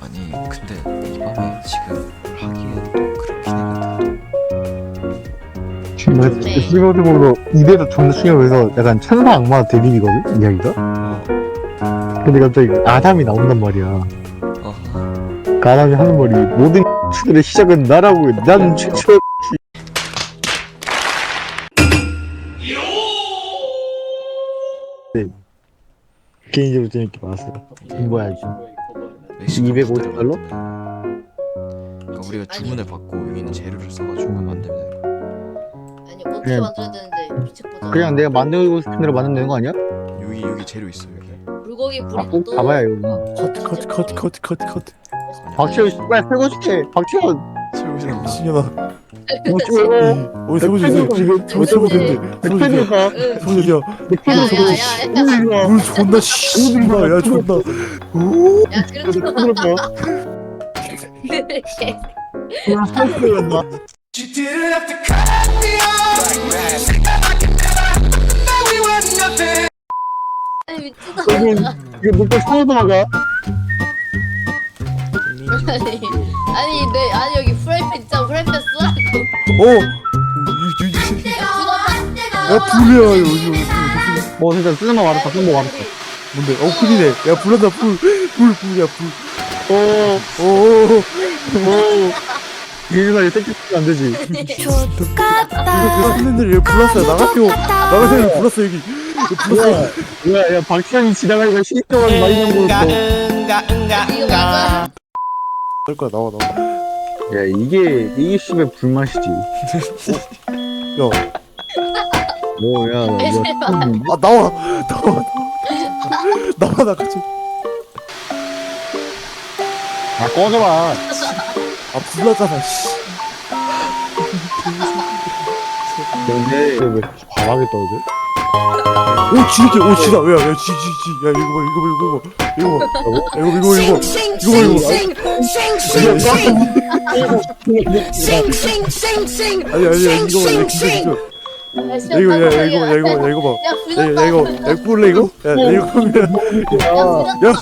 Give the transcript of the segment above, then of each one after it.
아니 근데 이 밤에 지금 하기엔 또 그렇긴 해 정말 네. 시모드보로 이대로 존나 충격해서 약간 천사 악마 대립이거든 이야기가? 어, 근데 갑자기 아담이 나온단 말이야. 어. 그 아담이 하는 말이 모든 X들의 시작은 나라고 난 최초 개인적으로 재밌게 봤어요. 공부해야지 멕시칸 250 부대로 달러? 그러니까 우리가 주문을 받고 여기 있는 재료를 써가지고 음. 만들면 되는 거야 아니 어떻게 그냥- 만들어야 되는데 미쳤보다. 그냥 내가 만들고 싶은 대로 만들면 되는 거 아니야? 여기 여기 재료 있어 여기. 불고기 아, 꼭 가봐야 이거구나. 컷 컷 컷 컷 컷 컷. 박채원 씨발 설거 줄게 박채원 설거지나 미친년아. 어디 설거지 있어 저기 설거지 있는데 설거지 어디야 백패드가 설거지 어디야. 야야 야 야 물 존나 씨발. 야 존나. 야 그렇게 아니 미친놈아 이거 목표 상어도 막아 아니 아니 내 아니 여기 프라이팬 있잖아. 프라이팬 쓰라고. 어? 야 불이야 여기 여기 뭐 진짜 쓰는 거 말았다 쓰는 거 말았다 뭔데? 어 불이네. 야 불난다 불불 불이야 오. 불오오오. 이거 땡큐 안 되지. 선생님들 여기 불났어요. 나가세요 나가세요 여기. 불났어 여기. 뭐야 야 박찬이 지나가니까 시끄러운 많이 남고있어 이거 맞아 할 거야? 나와 나와. 야 이게 이게 씨발 불맛이지. 야. 뭐야 뭐 아 나와. 나와. 나와 나 같이. 아 꺼져봐. 아 불나잖아 씨. 근데 왜 바닥에 떨어져? 오 지르게 오 지다. 야야 지지지. 야 이거 봐 이거 봐 이거 봐 이거 봐. 이거 이거 이거 아니 아니 야, 이거 봐야 진짜 진짜 야 이거 야, 야. 이거 야 이거 야 이거 봐. 야 야, 야 이거 야 꿀래 이거? 야 야, 이거 그러면 야 야.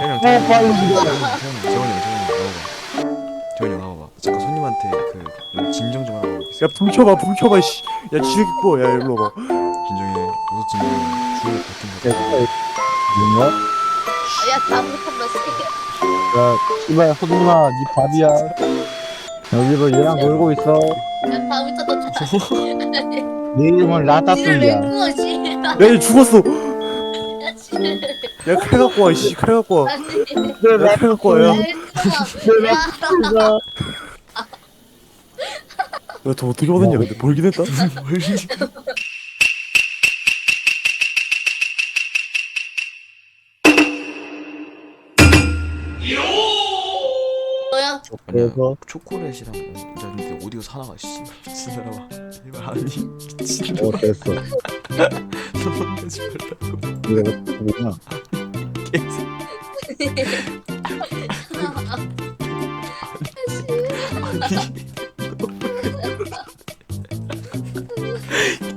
태현이 어, 빨리 태현이 재원이 재원이 재원이 나와봐 나와봐. 잠깐 손님한테 그 진정 좀 하고 있어. 야불 켜봐 불 켜봐 씨 야 지르게 꺼야 일로 와봐. 진정해. 어서 진정해. 받긴 야, 받아 뭔가? 야다 못한다 씨 야 씨발 호동아 니 밥이야. 여기서 얘랑 놀고 있어. 야다 네 이름은 니를 왜 라따뚜이야. 구워 씨 야얘 죽었어. 야 칼 갖고 와 씨 칼 갖고 아니. 와야칼 갖고 와야 야 라따뚜이가 야저 어떻게 얻었냐 근데? 벌긴 했다 그래서? 초콜릿이랑 야 근데 어디가 사나가 씨 미친 사람아 제발 아니 미친 어 됐어 놈 하지 말라고 내가 뭐냐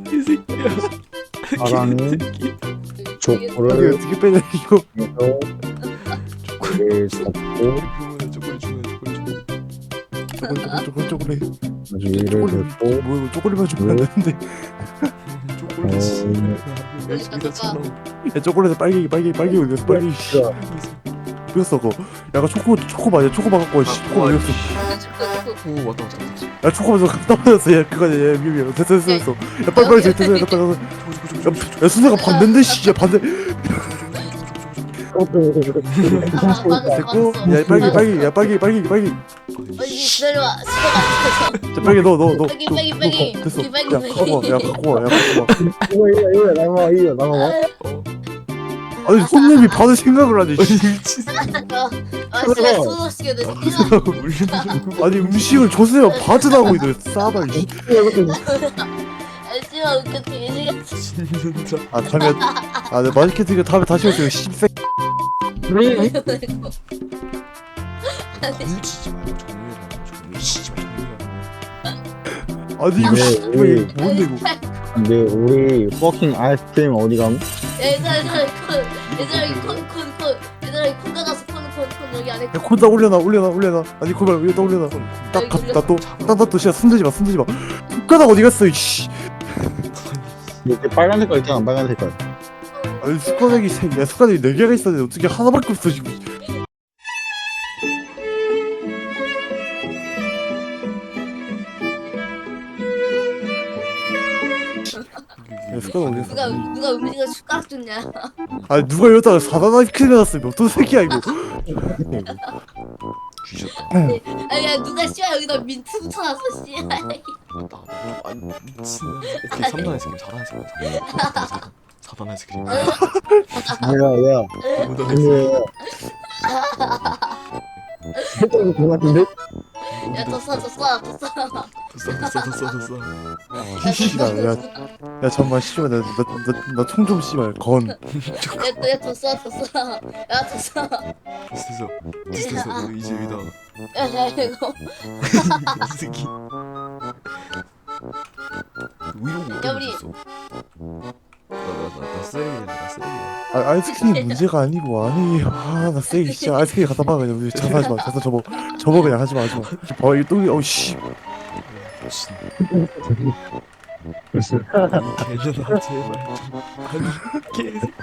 개새끼야 사랑은 이게 족보를 어떻게 빼냐 이거 잡고 주면 쪼글 쪼글 쪼글 위를 대고 뭐 이거 쪼글리만 주면 안 되는데 초콜릿 씨 어, 여기다 쳐놓 야 초콜릿에 빨갱이 빨갱이 빨갱이 올렸어 빨갱이 씨 뭐였어 그거 야가 초코 초코 맞아 초코 와씨 초코 아, 올렸어 오 왔다 왔다 왔다 야 초코 맞아 맞았어 야 그거 야 미안 미안 됐어 됐어 됐어 야 빨리 빨리 됐어 됐어 됐어 됐어 야 순서가 반대인데 씨야 반대 됐고 야 빨갱이 빨갱이 야 빨갱이 빨갱이 빨갱이 빨리 기다려봐 시간 자 빨갱이 너너너 빨갱이. 됐어. 빨갱이, 야. 갖고 와야 갖고 와야 갖고 와. 이거 이거 이거 나가 이거 나가 아니 손님이 받을 생각을 하지 씨. 미친 아 진짜 소소 시켜야 아니 음식을 줬으면 받으라고 이들 씨. 웃겨. 되게 진짜. 아 다음에 아내 맛있게 드리고 다음에 다시 오세요. 씨 새 훔치지 말고 정리해라. 정리치지 말고. 아니 이거 네, 씨발 네. 이거 뭔데 이거? 근데 우리 퍼킹 아이스크림 어디 감? 얘들아 얘들아 콘 얘들아 콘콘콘 얘들아 여기 콘 가서 콘콘콘 여기 안에 야 콘다 올려놔 올려놔 올려놔. 아니 콘 말고 여기다 올려놔. 딱나또나또 씨야 손대지 마 손대지 마. 손가락 어디 갔어 이씨. 이렇게 빨간 색깔 있잖아 빨간 색깔 아니 숟가락이 세 야 숟가락이 네 개가 있었는데 어떻게 하나밖에 없어 지금 야 숟가락 어디 누가 누가 음식을 숟가락 줬냐 아니 누가 여기다가 사단 아이스크림 해놨으면 어떤 새끼야 이거 주셨다 아니 야 누가 씨발 여기다 민트 묻혀놨어 씨발 아니 미친 오케이 3단 아이스크림 4단 아 이스크림. 4단 4단 아이스크림 내가 야 5단 아이스크림 근데 살짝 그거 같은데? 야더써더써더써. 됐어 됐어 됐어 됐어 씨발 야, 야 잠만 씨발 나나나총 좀 씨발 건. 야더써더써. 야더써. 됐어 됐어 됐어 너 이제 여기다. 야야 이거. 이 새끼. 왜 이러고 야, 우리- 나 쓰레기야 나 쓰레기야 아, 아이스크림 문제가 아니고 아니에요. 아 나 쓰레기 진짜. 아이스크림 갖다 봐 그냥 자사하지 마 자사 접어 접어 그냥 하지 마 하지 마. 어, 이거 또 어씨. 미친 개년아 제발 아니 개새끼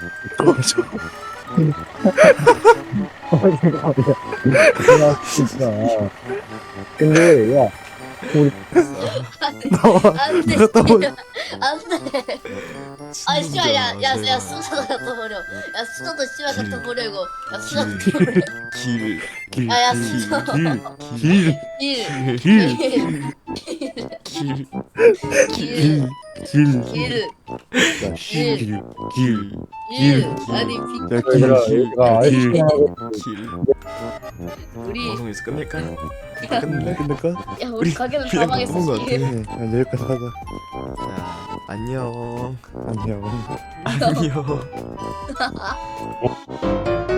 야 진짜 근데 야 나와 안돼 갔다 오 안돼 아 씨발 야야야 수저도 갖다 버려 야 수저도 씨발 갖다 버려 이거 야 수저 갖다 버려 길 아, 야, 길. 길, 일 길, 길, 일 길, 길, 길, 길, 일 아니 비 야, 얘들아 길, 아이스크림하고 길. 우리 방송 여기서 끝낼까? 끝내, 끝낼까? 야 우리 가게는 다 망했어 야, 여기까지 하자. 자, 안녕. 안녕. 안녕.